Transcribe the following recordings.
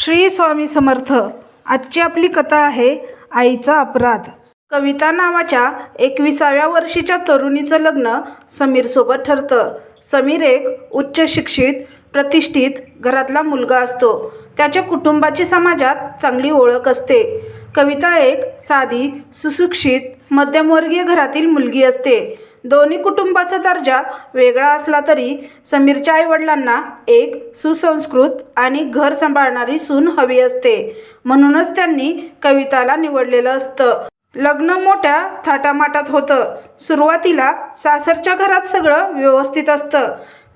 श्री स्वामी समर्थ आजची आपली कथा आहे आईचा अपराध. कविता नावाच्या एकविसाव्या वर्षीच्या तरुणीचं लग्न समीरसोबत ठरतं. समीर एक उच्च शिक्षित प्रतिष्ठित घरातला मुलगा असतो. त्याच्या कुटुंबाची समाजात चांगली ओळख असते. कविता एक साधी सुशिक्षित मध्यमवर्गीय घरातील मुलगी असते. दोन्ही कुटुंबाचा दर्जा वेगळा असला तरी समीरच्या आईवडिलांना एक सुसंस्कृत आणि घर सांभाळणारी सून हवी असते. म्हणूनच त्यांनी कविताला निवडलेलं असतं. लग्न मोठ्या थाटामाटात होतं. सुरुवातीला सासरच्या घरात सगळं व्यवस्थित असतं.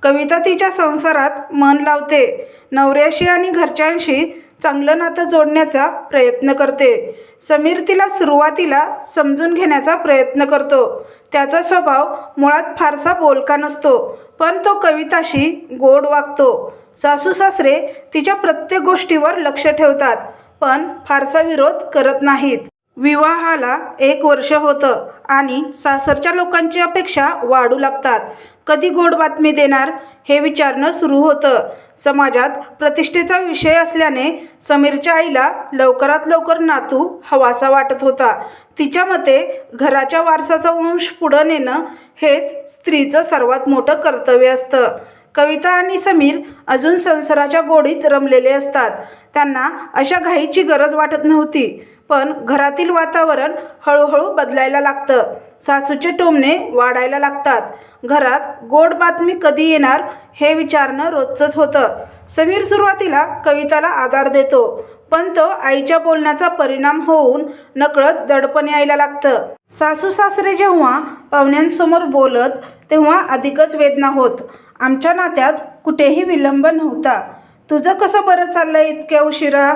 कविता तिच्या संसारात मन लावते. नवऱ्याशी आणि घरच्यांशी चांगलं नातं जोडण्याचा प्रयत्न करते. समीर तिला सुरुवातीला समजून घेण्याचा प्रयत्न करतो. त्याचा स्वभाव मुळात फारसा बोलका नसतो पण तो कविताशी गोड वागतो. सासू सासरे तिच्या प्रत्येक गोष्टीवर लक्ष ठेवतात पण फारसा विरोध करत नाहीत. विवाहाला एक वर्ष होतं आणि सासरच्या लोकांची अपेक्षा वाढू लागतात. कधी गोड बातमी देणार हे विचारणं सुरू होतं. समाजात प्रतिष्ठेचा विषय असल्याने समीरच्या आईला लवकरात लवकर नातू हवासा वाटत होता. तिच्या मते घराच्या वारसाचा वंश पुढं नेणं हेच स्त्रीचं सर्वात मोठं कर्तव्य असतं. कविता आणि समीर अजून संसाराच्या गोडीत रमलेले असतात. त्यांना अशा घाईची गरज वाटत नव्हती. पण घरातील वातावरण हळूहळू बदलायला लागतं. सासूचे टोमणे वाढायला लागतात. घरात गोड बातमी कधी येणार हे विचारणं रोजचंच होतं. समीर सुरुवातीला कविताला आधार देतो पण तो आईच्या बोलण्याचा परिणाम होऊन नकळत दडपण यायला लागतं. सासू सासरे जेव्हा पाहुण्यांसमोर बोलत तेव्हा अधिकच वेदना होत. आमच्या नात्यात कुठेही विलंब नव्हता. तुझं कसं बरं चाललंय इतक्या उशिरा?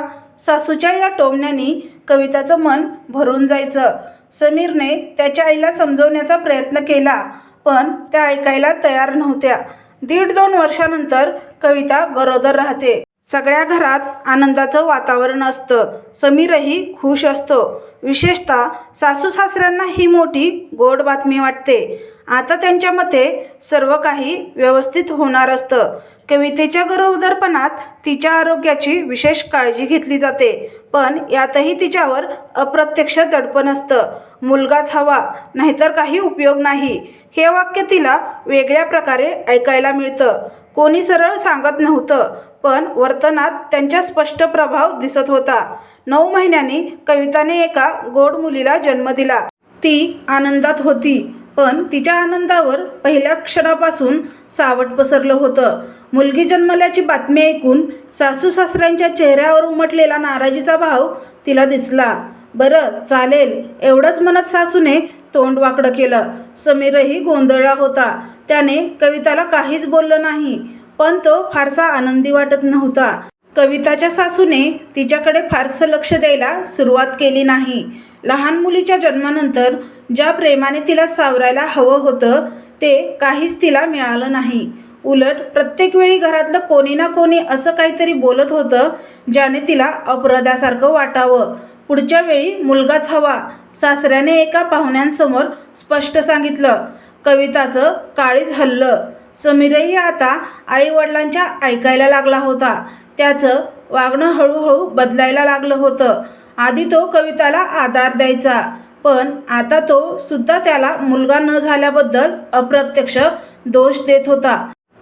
सासूच्या या टोमण्याने कविताचं मन भरून जायचं. समीरने त्याच्या आईला समजवण्याचा प्रयत्न केला पण त्या ऐकायला तयार नव्हत्या. दीड दोन वर्षानंतर कविता गरोदर राहते. सगळ्या घरात आनंदाचं वातावरण असतं. समीरही खुश असतो. विशेषतः सासू सासऱ्यांना ही मोठी गोड बातमी वाटते. आता त्यांच्या मते सर्व काही व्यवस्थित होणार असतं. कवितेच्या गरोदरपणात तिच्या आरोग्याची विशेष काळजी घेतली जाते. पण यातही तिच्यावर अप्रत्यक्ष दडपण असतं. मुलगाच हवा नाहीतर काही उपयोग नाही. हे वाक्य तिला वेगळ्या प्रकारे ऐकायला मिळतं. कोणी सरळ सांगत नव्हतं पण वर्तनात त्यांचा स्पष्ट प्रभाव दिसत होता. नऊ महिन्यांनी कविताने एका गोड मुलीला जन्म दिला. ती आनंदात होती. पण तिच्या आनंदावर पहिल्या क्षणापासून सावट पसरलं होतं. मुलगी जन्मल्याची बातमी ऐकून सासू सासऱ्यांच्या चेहऱ्यावर उमटलेला नाराजीचा भाव तिला दिसला. बरं चालेल एवढंच म्हणत सासूने तोंड वाकडं केलं. समीरही गोंधळला होता. त्याने कविताला काहीच बोललं नाही पण तो फारसा आनंदी वाटत नव्हता. कविताच्या सासूने तिच्याकडे फारसं लक्ष द्यायला सुरुवात केली नाही. लहान मुलीच्या जन्मानंतर ज्या प्रेमाने तिला सावरायला हवं होतं ते काहीच तिला मिळालं नाही. उलट प्रत्येक वेळी घरातलं कोणी ना कोणी असं काहीतरी बोलत होतं ज्याने तिला अपराधासारखं वाटावं. पुढच्या वेळी मुलगाच हवा सासऱ्याने एका पाहुण्यांसमोर स्पष्ट सांगितलं. कविताचं काळीज हल्लं. समीरही आता आई वडिलांच्या ऐकायला लागला होता. त्याचं वागणं हळूहळू बदलायला लागलं होतं. आधी तो कविताला आधार द्यायचा पण आता तो सुद्धा त्याला मुलगा न झाल्याबद्दल अप्रत्यक्ष दोष देत होता.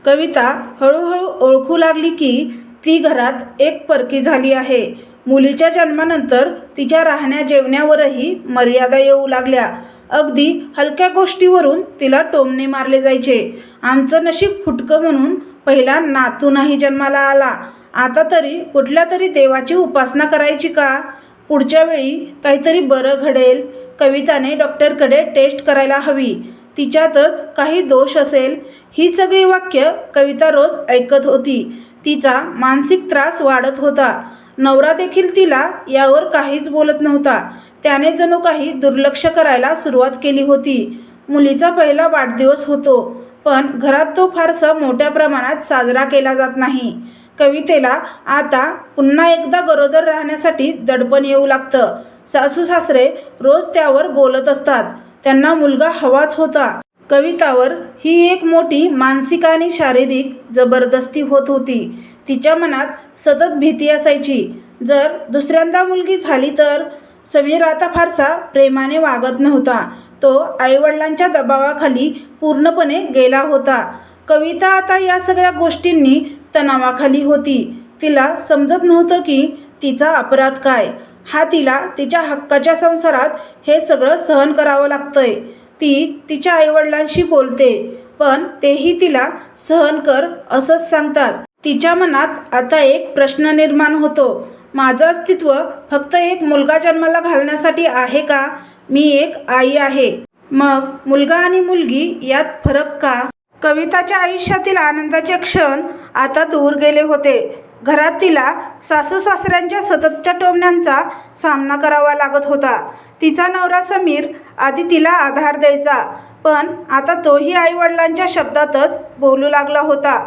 कविता हळूहळू ओळखू लागली की ती घरात एक परकी झाली आहे. मुलीच्या जन्मानंतर तिच्या राहण्या जेवण्यावरही मर्यादा येऊ लागल्या. अगदी हलक्या गोष्टीवरून तिला टोमणे मारले जायचे. आमचं नशीब फुटकं म्हणून पहिला नातू नाही जन्माला आला. आता तरी कुठल्या तरी देवाची उपासना करायची का? पुढच्या वेळी काहीतरी बरं घडेल. कविताने डॉक्टरकडे टेस्ट करायला हवी. तिच्यातच काही दोष असेल. ही सगळी वाक्य कविता रोज ऐकत होती. तिचा मानसिक त्रास वाढत होता. नवरा देखील तिला यावर काहीच बोलत नव्हता. त्याने जणू काही दुर्लक्ष करायला सुरुवात केली होती. मुलीचा पहिला वाढदिवस होतो पण घरात तो फारसा मोठ्या प्रमाणात साजरा केला जात नाही. कवितेला आता पुन्हा एकदा गरोदर राहण्यासाठी दडपण येऊ लागतं. सासू सासरे रोज त्यावर बोलत असतात. त्यांना मुलगा हवाच होता. कवितावर ही एक मोठी मानसिक आणि शारीरिक जबरदस्ती होत होती. तिच्या मनात सतत भीती असायची. जर दुसऱ्यांदा मुलगी झाली तर समीर आता फारसा प्रेमाने वागत नव्हता. तो आईवडिलांच्या दबावाखाली पूर्णपणे गेला होता. कविता आता या सगळ्या गोष्टींनी तणावाखाली होती. तिला समजत नव्हतं की तिचा अपराध काय. हा तिला तिच्या हक्काच्या संसारात हे सगळं सहन करावं लागतंय. ती तिच्या आईवडिलांशी बोलते पण तेही तिला सहन कर असंच सांगतात. तिच्या मनात आता एक प्रश्न निर्माण होतो. माझं अस्तित्व फक्त एक मुलगा जन्माला घालण्यासाठी आहे का? मी एक आई आहे. मग मुलगा आणि मुलगी यात फरक का? कविताच्या आयुष्यातील आनंदाचे क्षण आता दूर गेले होते. घरात तिला सासू सासऱ्यांच्या सततच्या टोमण्यांचा सामना करावा लागत होता. तिचा नवरा समीर आधी तिला आधार द्यायचा पण आता तोही आईवडिलांच्या शब्दातच बोलू लागला होता.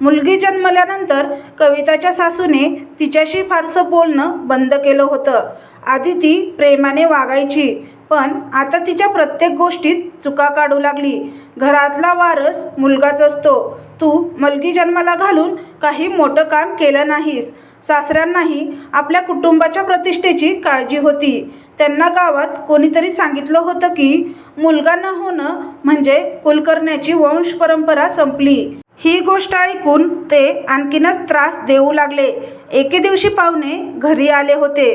मुलगी जन्मल्यानंतर कविताच्या सासूने तिच्याशी फारसं बोलणं बंद केलं होतं. आधी ती प्रेमाने वागायची पण आता तिच्या प्रत्येक गोष्टीत चुका काढू लागली. घरातला वारस मुलगाच असतो. तू मलगी जन्माला घालून काही मोठं काम केलं नाहीस. सासऱ्यांनाही आपल्या कुटुंबाच्या प्रतिष्ठेची काळजी होती. त्यांना गावात कोणीतरी सांगितलं होतं की मुलगा न होणं म्हणजे कुलकर्ण्याची वंश परंपरा संपली. ही गोष्ट ऐकून ते आणखीनच त्रास देऊ लागले. एके दिवशी पाहुणे घरी आले होते.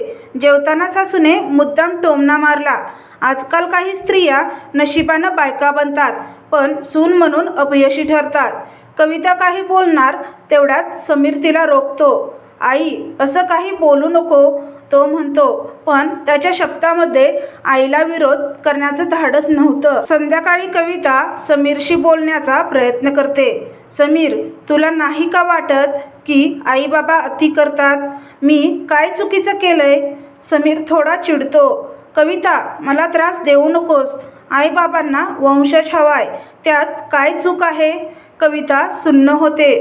जेवताना सासूने मुद्दाम टोमणा मारला. आजकाल काही स्त्रिया नशिबानं बायका बनतात पण सून म्हणून अपयशी ठरतात. कविता काही बोलणार तेवढ्यात समीर तिला रोखतो. आई असं काही बोलू नको. तो म्हणतो पण त्याच्या शब्दामध्ये आईला विरोध करण्याचं धाडस नव्हतं. संध्याकाळी कविता समीरशी बोलण्याचा प्रयत्न करते. समीर तुला नाही का वाटत की आई बाबा अति करतात? मी काय चुकीचं केलंय? समीर थोडा चिडतो. कविता मला त्रास देऊ नकोस. आईबाबांना वंशज हवाय. त्यात काय चूक आहे? कविता सुन्न होते.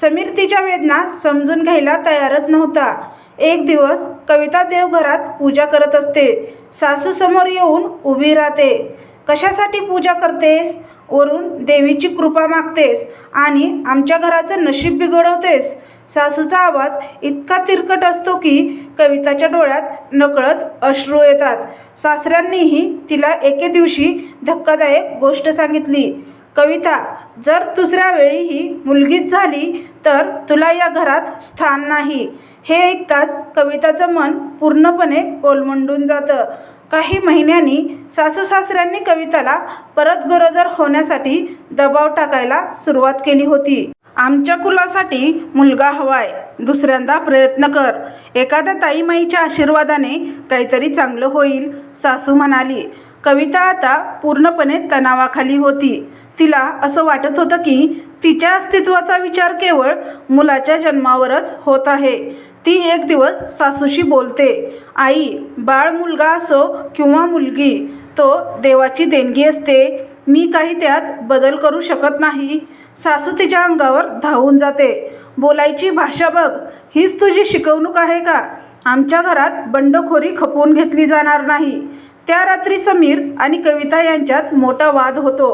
समीर तिच्या वेदना समजून घ्यायला तयारच नव्हता. एक दिवस कविता देवघरात पूजा करत असते. सासू समोर येऊन उभी राहते. कशासाठी पूजा करतेस? वरून देवीची कृपा मागतेस आणि आमच्या घराचं नशीब बिघडवतेस. सासूचा आवाज इतका तिरकट असतो की कविताच्या डोळ्यात नकळत अश्रू येतात. सासऱ्यांनीही तिला एके दिवशी धक्कादायक गोष्ट सांगितली. कविता जर दुसऱ्या वेळीही मुलगीच झाली तर तुला या घरात स्थान नाही. हे ऐकताच कविताचं मन पूर्णपणे कोलमंडून जातं. काही महिन्यांनी सासू सासऱ्यांनी कविताला परत गरोदर होण्यासाठी दबाव टाकायला सुरुवात केली होती. आमच्या कुलासाठी मुलगा हवाय दुसऱ्यांदा प्रयत्न कर. एखाद्या ताईमाईच्या आशीर्वादाने काहीतरी चांगलं होईल सासू म्हणाली. कविता आता पूर्णपणे तणावाखाली होती. तिला असं वाटत होतं की तिच्या अस्तित्वाचा विचार केवळ मुलाच्या जन्मावरच होत आहे. ती एक दिवस सासूशी बोलते आई बाळ मुलगा असो किंवा मुलगी तो देवाची देणगी असते. मी काही त्यात बदल करू शकत नाही. सासू तिच्या अंगावर धावून जाते. बोलायची भाषा बघ हीच तुझी शिकवणूक आहे का? आमच्या घरात बंडखोरी खपवून घेतली जाणार नाही. त्या रात्री समीर आणि कविता यांच्यात मोठा वाद होतो.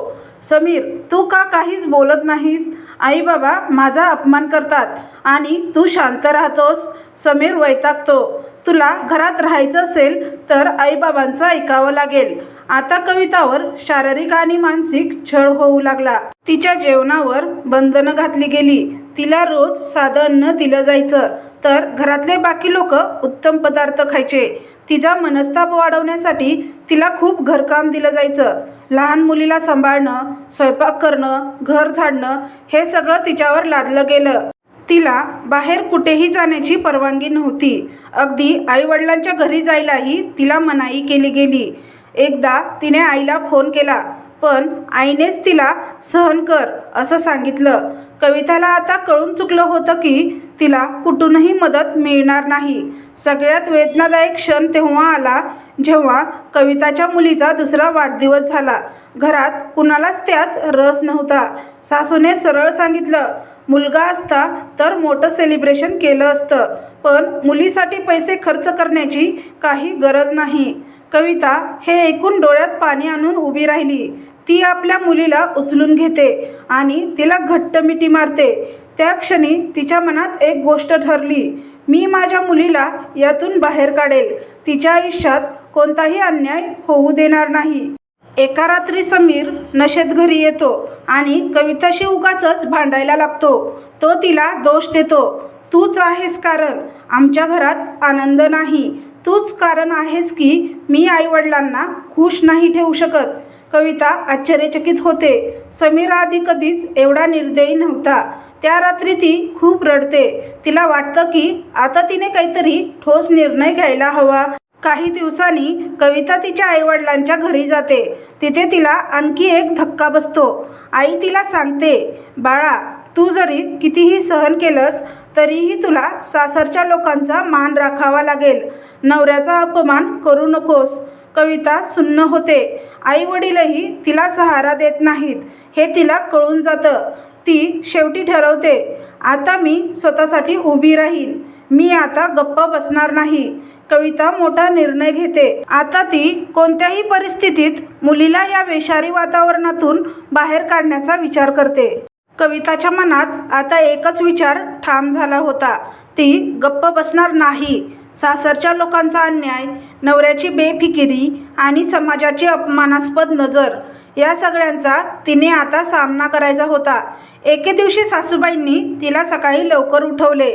समीर तू का काहीच बोलत नाहीस? आई बाबा माझा अपमान करतात आणि तू शांत राहतोस समीर वैतागतो. तुला घरात राहायचं असेल तर आईबाबांचं ऐकावं लागेल. आता कवितावर शारीरिक आणि मानसिक छळ होऊ लागला. तिच्या जेवणावर बंधनं घातली गेली. तिला रोज साधं अन्न दिलं जायचं. तर घरातले बाकी लोक उत्तम पदार्थ खायचे. तिचा मनस्ताप वाढवण्यासाठी तिला खूप घरकाम दिलं जायचं. लहान मुलीला सांभाळणं स्वयंपाक करणं घर झाडणं हे सगळं तिच्यावर लादलं गेलं. तिला बाहेर कुठेही जाण्याची परवानगी नव्हती. अगदी आईवडिलांच्या घरी जायलाही तिला मनाई केली गेली. एकदा तिने आईला फोन केला पण आईनेच तिला सहन कर असं सांगितलं. कविताला आता कळून चुकलं होतं की तिला कुठूनही मदत मिळणार नाही. सगळ्यात वेदनादायक क्षण तेव्हा आला जेव्हा कविताच्या मुलीचा दुसरा वाढदिवस झाला. घरात कुणालाच त्यात रस नव्हता. सासूने सरळ सांगितलं मुलगा असता तर मोठं सेलिब्रेशन केलं असतं पण मुलीसाठी पैसे खर्च करण्याची काही गरज नाही. कविता हे ऐकून डोळ्यात पाणी आणून उभी राहिली. ती आपल्या मुलीला उचलून घेते आणि तिला घट्ट मिठी मारते. त्या क्षणी तिच्या मनात एक गोष्ट ठरली. मी माझ्या मुलीला यातून बाहेर काढेल. तिच्या आयुष्यात कोणताही अन्याय होऊ देणार नाही. एका रात्री समीर नशेत घरी येतो आणि कविताशी उगाचच भांडायला लागतो. तो तिला दोष देतो. तूच आहेस कारण. आमच्या घरात आनंद नाही. तूच कारण आहेस की मी आईवडिलांना खुश नाही ठेवू शकत. कविता आश्चर्यचकित होते. समीर आधी कधीच एवढा निर्दयी नव्हता. त्या रात्री ती खूप रडते. तिला वाटतं की आता तिने काहीतरी ठोस निर्णय घ्यायला हवा. काही दिवसांनी कविता तिच्या आईवडिलांच्या घरी जाते. तिथे तिला आणखी एक धक्का बसतो. आई तिला सांगते बाळा तू जरी कितीही सहन केलंस तरीही तुला सासरच्या लोकांचा मान राखावा लागेल. नवऱ्याचा अपमान करू नकोस. कविता सुन्न होते. आईवडीलही तिला सहारा देत नाहीत. हे तिला कळून जातं. ती शेवटी ठरवते आता मी स्वतःसाठी उभी राहीन. मी आता गप्प बसणार नाही. कविता मोठा निर्णय घेते. आता ती कोणत्याही परिस्थितीत मुलीला या विषारी वातावरणातून बाहेर काढण्याचा विचार करते. कविताच्या मनात आता एकच विचार ठाम झाला होता. ती गप्प बसणार नाही. सासरच्या लोकांचा अन्याय नवऱ्याची बेफिकिरी आणि समाजाची अपमानास्पद नजर या सगळ्यांचा तिने आता सामना करायचा होता. एके दिवशी सासूबाईंनी तिला सकाळी लवकर उठवले.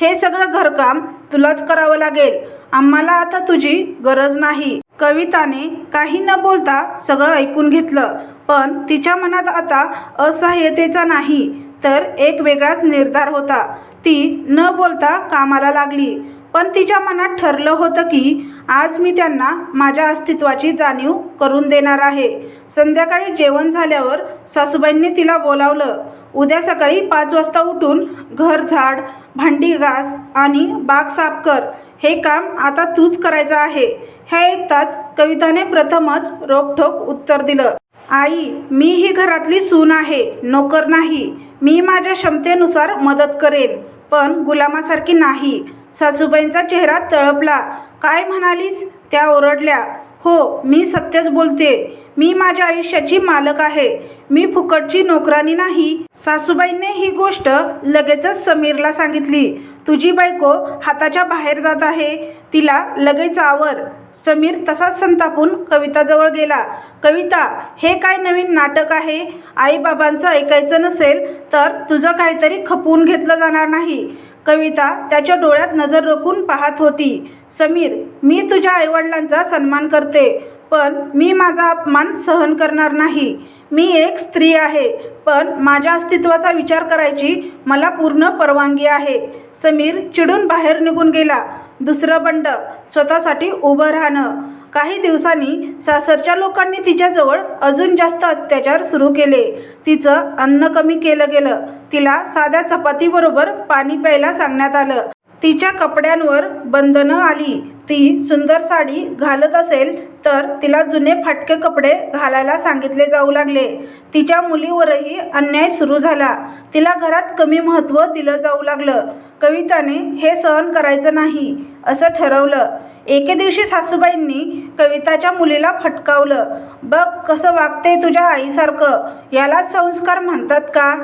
हे सगळं घरकाम तुलाच करावं लागेल. आम्हाला आता तुझी गरज नाही. कविताने काही न बोलता सगळं ऐकून घेतलं. पण तिच्या मनात आता असहाय्यतेचा नाही तर एक वेगळाच निर्धार होता. ती न बोलता कामाला लागली. पण तिच्या मनात ठरलं होतं की आज मी त्यांना माझ्या अस्तित्वाची जाणीव करून देणार आहे. संध्याकाळी जेवण झाल्यावर सासूबाईंनी तिला बोलावलं. उद्या सकाळी पाच वाजता उठून घर झाड भांडी घास आणि बाग साफ कर. हे काम आता तूच करायचं आहे. ह्या ऐकताच कविताने प्रथमच रोखठोक उत्तर दिलं. आई मी ही घरातली सून आहे. नोकर नाही. मी माझ्या क्षमतेनुसार मदत करेन. पण गुलामासारखी नाही. सासूबाईंचा चेहरा तळपला. काय म्हणालीस? त्या ओरडल्या. हो मी सत्यच बोलते. मी माझ्या आयुष्याची मालक आहे. मी फुकटची नोकरानी नाही. सासूबाईंनी ही गोष्ट लगेचच समीरला सांगितली. तुझी बायको हाताच्या बाहेर जात आहे. तिला लगेच आवर. समीर तसाच संतापून कविताजवळ गेला. कविता हे काय नवीन नाटक आहे? आईबाबांचं ऐकायचं नसेल तर तुझं काहीतरी खपवून घेतलं जाणार नाही. कविता त्याच्या डोळ्यात नजर रोखून पाहत होती. समीर मी तुझ्या आईवडिलांचा सन्मान करते पण मी माझा अपमान सहन करणार नाही. मी एक स्त्री आहे पण माझ्या अस्तित्वाचा विचार करायची मला पूर्ण परवानगी आहे. समीर चिडून बाहेर निघून गेला. दुसरं बंड स्वतःसाठी उभं राहणं. काही दिवसांनी सासरच्या लोकांनी तिच्याजवळ अजून जास्त अत्याचार सुरू केले. तिचं अन्न कमी केलं गेलं. तिला साध्या चपातीबरोबर पाणी प्यायला सांगण्यात आलं. तिच्या कपड्यांवर बंधनं आली. ती सुंदर साडी घालत असेल तर तिला जुने फाटके कपडे घालायला सांगितले जाऊ लागले. तिच्या मुलीवरही अन्याय सुरू झाला. तिला घरात कमी महत्त्व दिलं जाऊ लागलं. कविताने हे सहन करायचं नाही असं ठरवलं. एके दिवशी सासूबाईंनी कविताच्या मुलीला फटकावलं. बघ कसं वागते तुझ्या आईसारखं. यालाच संस्कार म्हणतात का?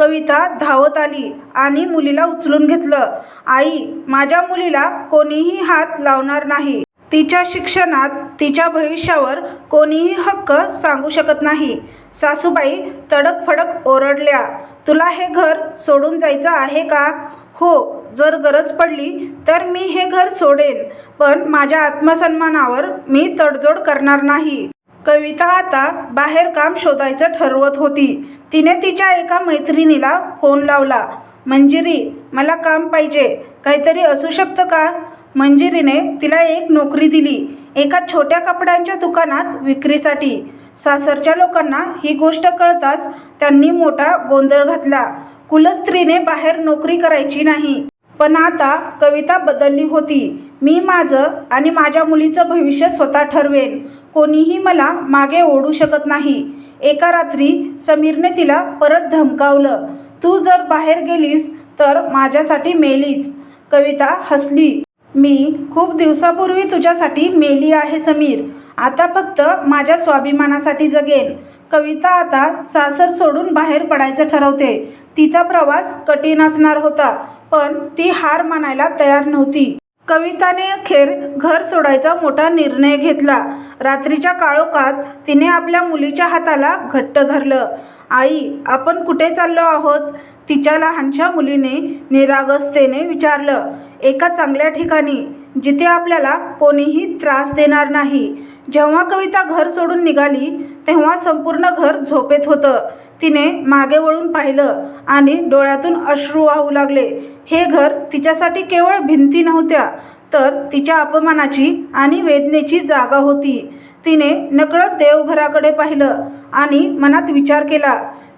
कविता धावत आली आणि मुलीला उचलून घेतलं. आई माझ्या मुलीला कोणीही हात लावणार नाही. तिच्या शिक्षणात तिच्या भविष्यावर कोणीही हक्क सांगू शकत नाही. सासूबाई तडकफडक ओरडल्या तुला हे घर सोडून जायचं आहे का? हो जर गरज पडली तर मी हे घर सोडेन पण माझ्या आत्मसन्मानावर मी तडजोड करणार नाही. कविता आता बाहेर काम शोधायचं ठरवत होती. तिने तिच्या एका मैत्रिणीला फोन लावला. मंजिरी मला काम पाहिजे. काहीतरी असू शकतं का? मंजिरीने तिला एक नोकरी दिली. एका छोट्या कपड्यांच्या दुकानात विक्रीसाठी. सासरच्या लोकांना ही गोष्ट कळताच त्यांनी मोठा गोंधळ घातला. कुलस्त्रीने बाहेर नोकरी करायची नाही. पण आता कविता बदलली होती. मी माझं आणि माझ्या मुलीचं भविष्य स्वतः ठरवेन. कोणीही मला मागे ओढू शकत नाही. एका रात्री समीरने तिला परत धमकावलं तू जर बाहेर गेलीस तर माझ्यासाठी मेलीच कविता हसली. मी खूप दिवसापूर्वी तुझ्यासाठी मेली आहे समीर. आता फक्त माझ्या स्वाभिमानासाठी जगेन कविता आता सासर सोडून बाहेर पडायचं ठरवते. तिचा प्रवास कठीण असणार होता पण ती हार मानायला तयार नव्हती. कविताने अखेर घर सोडायचा मोठा निर्णय घेतला. रात्रीच्या काळोखात तिने आपल्या मुलीच्या हाताला घट्ट धरलं. आई आपण कुठे चाललो आहोत? तिच्या लहानशा मुलीने निरागसतेने विचारलं. एका चांगल्या ठिकाणी जिथे आपल्याला कोणीही त्रास देणार नाही. जेव्हा कविता घर सोडून निघाली तेव्हा संपूर्ण घर झोपेत होतं. तिने मागे वळून पाहिलं आणि डोळ्यातून अश्रू वाहू लागले. हे घर तिच्यासाठी केवळ भिंती नव्हत्या तर तिच्या अपमानाची आणि वेदनेची जागा होती. तिने नकळत देवघराकडे पाहिलं आणि मनात विचार केला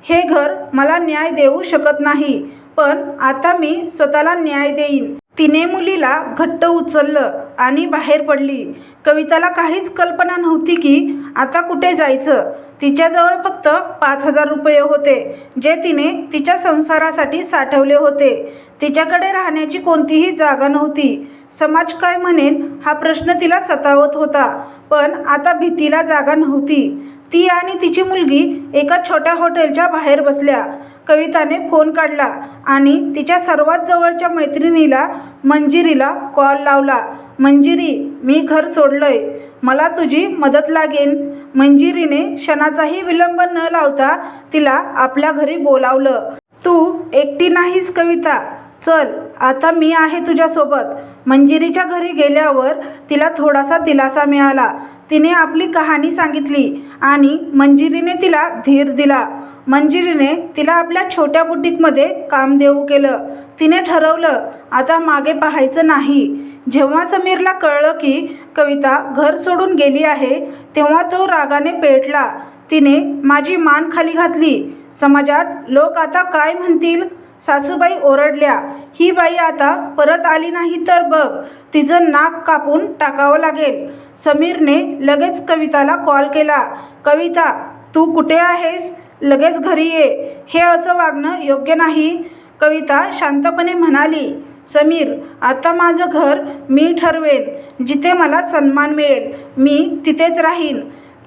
हे घर मला न्याय देऊ शकत नाही पण आता मी स्वतःला न्याय देईन. तिने मुलीला घट्ट उचललं. आणि बाहेर पडली. कविताला काहीच कल्पना नव्हती की आता कुठे जायचं. तिच्याजवळ फक्त पाच हजार रुपये होते जे तिने तिच्या संसारासाठी साठवले होते. तिच्याकडे राहण्याची कोणतीही जागा नव्हती. समाज काय म्हणेन हा प्रश्न तिला सतावत होता. पण आता भीतीला जागा नव्हती. ती आणि तिची मुलगी एका छोट्या हॉटेलच्या बाहेर बसल्या. कविताने फोन काढला आणि तिच्या सर्वात जवळच्या मैत्रिणीला मंजिरीला कॉल लावला. मंजिरी मी घर सोडलंय. मला तुझी मदत लागेन. मंजिरीने क्षणाचाही विलंब न लावता तिला आपल्या घरी बोलावलं. तू एकटी नाहीस कविता. चल आता मी आहे तुझ्यासोबत. मंजिरीच्या घरी गेल्यावर तिला थोडासा दिलासा मिळाला. तिने आपली कहाणी सांगितली आणि मंजिरीने तिला धीर दिला. मंजिरीने तिला आपल्या छोट्या बुटीकमध्ये काम देऊ केलं. तिने ठरवलं आता मागे पाहायचं नाही. जेव्हा समीरला कळलं की कविता घर सोडून गेली आहे तेव्हा तो रागाने पेटला. तिने माझी मान खाली घातली. समाजात लोक आता काय म्हणतील? सासूबाई ओरडल्या. ही बाई आता परत आली नाही तर बघ तिचं नाक कापून टाकावं लागेल. समीरने लगेच कविताला कॉल केला. कविता तू कुठे आहेस? लगेच घरी ये. हे असं वागणं योग्य नाही. कविता शांतपणे म्हणाली समीर आता माझं घर मी ठरवेन जिथे मला सन्मान मिळेल मी तिथेच राहीन.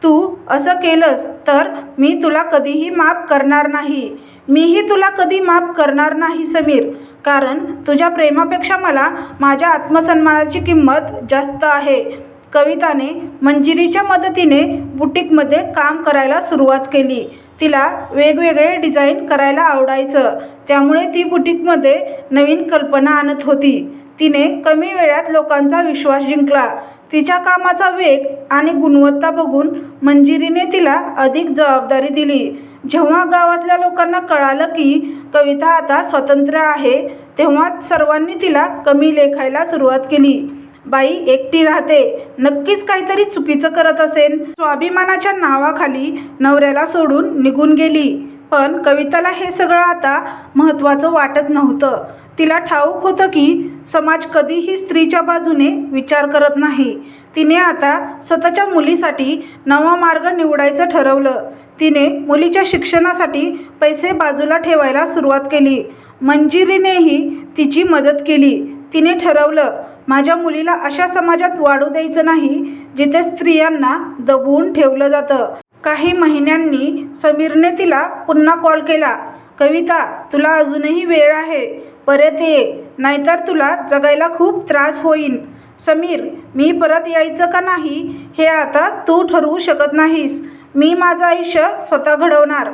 तू असं केलंस तर मी तुला कधीही माफ करणार नाही. मीही तुला कधी माफ करणार नाही समीर कारण तुझ्या प्रेमापेक्षा मला माझ्या आत्मसन्मानाची किंमत जास्त आहे. कविताने मंजिरीच्या मदतीने बुटीकमध्ये काम करायला सुरुवात केली. तिला वेगवेगळे डिझाईन करायला आवडायचं. त्यामुळे ती बुटीकमध्ये नवीन कल्पना आणत होती. तिने कमी वेळात लोकांचा विश्वास जिंकला. तिच्या कामाचा वेग आणि गुणवत्ता बघून मंजिरीने तिला अधिक जबाबदारी दिली. जेव्हा गावातल्या लोकांना कळालं की कविता आता स्वतंत्र आहे तेव्हा सर्वांनी तिला कमी लेखायला सुरुवात केली. बाई एकटी राहते. नक्कीच काहीतरी चुकीचं करत असेल स्वाभिमानाच्या नावाखाली नवऱ्याला सोडून निघून गेली. पण कविताला हे सगळं आता महत्त्वाचं वाटत नव्हतं. तिला ठाऊक होतं की समाज कधीही स्त्रीच्या बाजूने विचार करत नाही. तिने आता स्वतःच्या मुलीसाठी नवा मार्ग निवडायचं ठरवलं. तिने मुलीच्या शिक्षणासाठी पैसे बाजूला ठेवायला सुरुवात केली. मंजिरीनेही तिची मदत केली. तिने ठरवलं माझ्या मुलीला अशा समाजात वाढू द्यायचं नाही जिथे स्त्रियांना दबवून ठेवलं जातं. काही महिन्यांनी समीरने तिला पुन्हा कॉल केला कविता तुला अजूनही वेळ आहे परत ये नाहीतर तुला जगायला खूप त्रास होईल समीर मी परत यायचं का नाही हे आता तू ठरवू शकत नाहीस. मी माझं आयुष्य स्वतः घडवणार.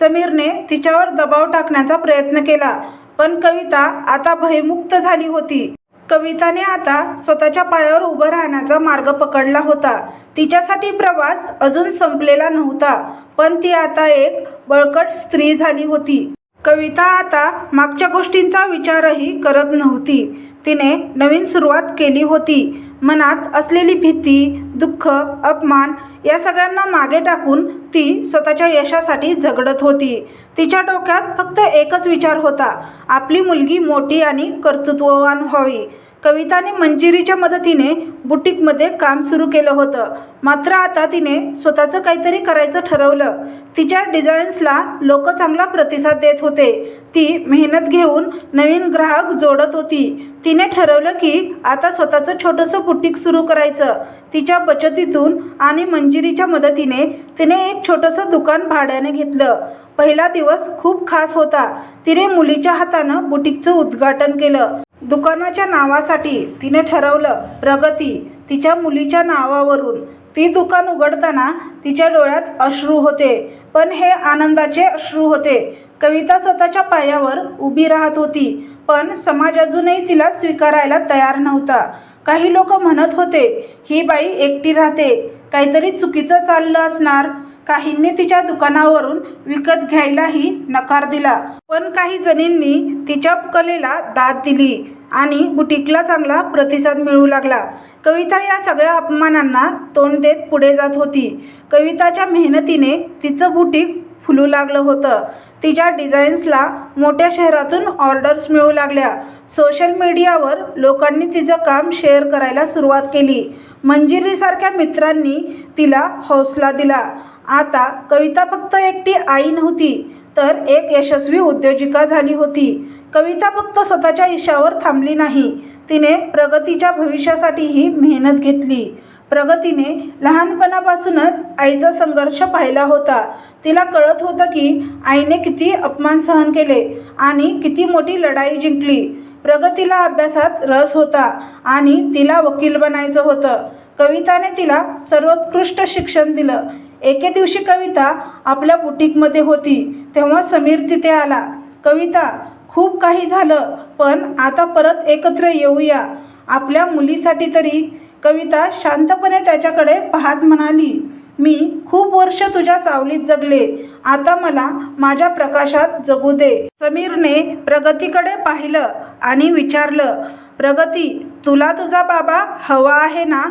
समीरने तिच्यावर दबाव टाकण्याचा प्रयत्न केला पण कविता आता भयमुक्त झाली होती. कविताने आता स्वतःच्या पायावर उभं राहण्याचा मार्ग पकडला होता. तिच्यासाठी प्रवास अजून संपलेला नव्हता पण ती आता एक बळकट स्त्री झाली होती. कविता आता मागच्या गोष्टींचा विचारही करत नव्हती. तिने नवीन सुरुवात केली होती. मनात असलेली भीती दुःख अपमान या सगळ्यांना मागे टाकून ती स्वतःच्या यशासाठी झगडत होती. तिच्या डोक्यात फक्त एकच विचार होता. आपली मुलगी मोठी आणि कर्तृत्ववान व्हावी. कविताने मंजिरीच्या मदतीने बुटीकमध्ये काम सुरू केलं होतं. मात्र आता तिने स्वतःचं काहीतरी करायचं ठरवलं. तिच्या डिझाईन्सला लोक चांगला प्रतिसाद देत होते. ती मेहनत घेऊन नवीन ग्राहक जोडत होती. तिने ठरवलं की आता स्वतःचं छोटंसं बुटीक सुरू करायचं. तिच्या बचतीतून आणि मंजिरीच्या मदतीने तिने एक छोटंसं दुकान भाड्याने घेतलं. पहिला दिवस खूप खास होता. तिने मुलीच्या हातानं बुटीकचं उद्घाटन केलं. दुकानाच्या नावासाठी तिने ठरवलं प्रगती तिच्या मुलीच्या नावावरून. ती दुकान उघडताना तिच्या डोळ्यात अश्रू होते पण हे आनंदाचे अश्रू होते. कविता स्वतःच्या पायावर उभी राहत होती पण समाज अजूनही तिला स्वीकारायला तयार नव्हता. काही लोक म्हणत होते ही बाई एकटी राहते काहीतरी चुकीचं चाललं असणार. काहींनी तिच्या दुकानावरून विकत घ्यायलाही नकार दिला. पण काही जणींनी तिच्या कलेला दाद दिली आणि बुटीकला चांगला प्रतिसाद मिळू लागला. कविता या सगळ्या अपमानांना तोंड देत पुढे जात होती. कविताच्या मेहनतीने तिचं बुटीक फुलू लागलं होतं. तिच्या डिझाईन्सला मोठ्या शहरातून ऑर्डर्स मिळू लागल्या. सोशल मीडियावर लोकांनी तिचं काम शेअर करायला सुरुवात केली. मंजिरीसारख्या मित्रांनी तिला हौसला दिला. आता कविता फक्त एकटी आई नव्हती तर एक यशस्वी उद्योजिका झाली होती. कविता फक्त स्वतःच्या इशावर थांबली नाही. तिने प्रगतीच्या भविष्यासाठीही मेहनत घेतली. प्रगतीने लहानपणापासूनच आईचा संघर्ष पाहिला होता. तिला कळत होतं की आईने किती अपमान सहन केले आणि किती मोठी लढाई जिंकली. प्रगतीला अभ्यासात रस होता आणि तिला वकील बनायचं होतं. कविताने तिला सर्वोत्कृष्ट शिक्षण दिलं. एके दिवशी कविता आपल्या बुटीकमध्ये होती. तेव्हा समीर तिथे आला. कविता खूप काही झालं पण आता परत एकत्र येऊया. आपल्या मुलीसाठी तरी कविता शांतपणे त्याच्याकडे पाहत म्हणाली मी खूप वर्ष तुझ्या सावलीत जगले. आता मला माझ्या प्रकाशात जगू दे. समीरने प्रगतीकडे पाहिलं आणि विचारलं प्रगती तुला तुझा बाबा हवा आहे ना?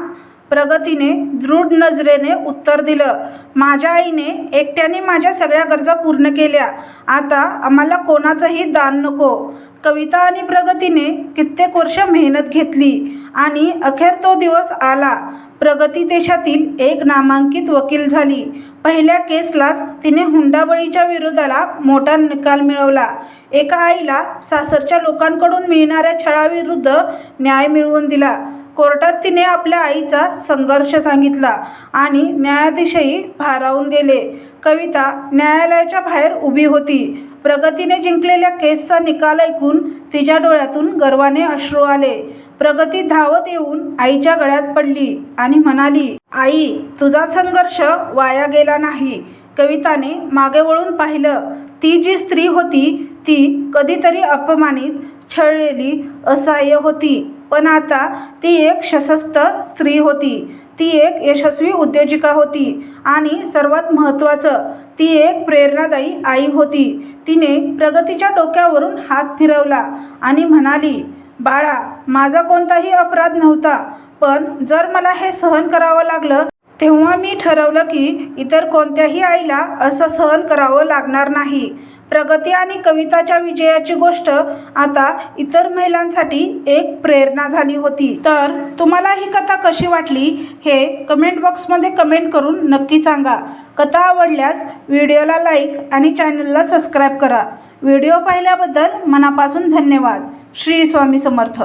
प्रगतीने दृढ नजरेने उत्तर दिलं. माझ्या आईने एकट्याने माझ्या सगळ्या गरजा पूर्ण केल्या. आता आम्हाला कोणाचंही दान नको. कविता आणि प्रगतीने कित्येक वर्ष मेहनत घेतली आणि अखेर तो दिवस आला. प्रगती देशातील एक नामांकित वकील झाली. पहिल्या केसलाच तिने हुंडाबळीच्या विरोधाला मोठा निकाल मिळवला. एका आईला सासरच्या लोकांकडून मिळणाऱ्या छळाविरुद्ध न्याय मिळवून दिला. कोर्टात तिने आपल्या आईचा संघर्ष सांगितला आणि न्यायाधीशही भारावून गेले. कविता न्यायालयाच्या बाहेर उभी होती. प्रगतीने जिंकलेल्या केसचा निकाल ऐकून तिच्या डोळ्यातून गर्वाने अश्रू आले. प्रगती धावत येऊन आईच्या गळ्यात पडली आणि म्हणाली आई तुझा संघर्ष वाया गेला नाही. कविताने मागे वळून पाहिलं ती जी स्त्री होती ती कधीतरी अपमानित छळलेली असहाय्य होती. पण आता ती एक सशस्त्र स्त्री होती. ती एक यशस्वी उद्योजिका होती आणि सर्वात महत्त्वाचं ती एक प्रेरणादायी आई होती. तिने प्रगतीच्या डोक्यावरून हात फिरवला आणि म्हणाली बाळा माझा कोणताही अपराध नव्हता पण जर मला हे सहन करावं लागलं तेव्हा मी ठरवलं की इतर कोणत्याही आईला असं सहन करावं लागणार नाही. प्रगती आणि कविताच्या विजयाची गोष्ट आता इतर महिलांसाठी एक प्रेरणा झाली होती. तर तुम्हाला ही कथा कशी वाटली हे कमेंट बॉक्समध्ये कमेंट करून नक्की सांगा. कथा आवडल्यास व्हिडिओला लाईक आणि चॅनलला सबस्क्राईब करा. व्हिडिओ पाहिल्याबद्दल मनापासून धन्यवाद. श्री स्वामी समर्थ.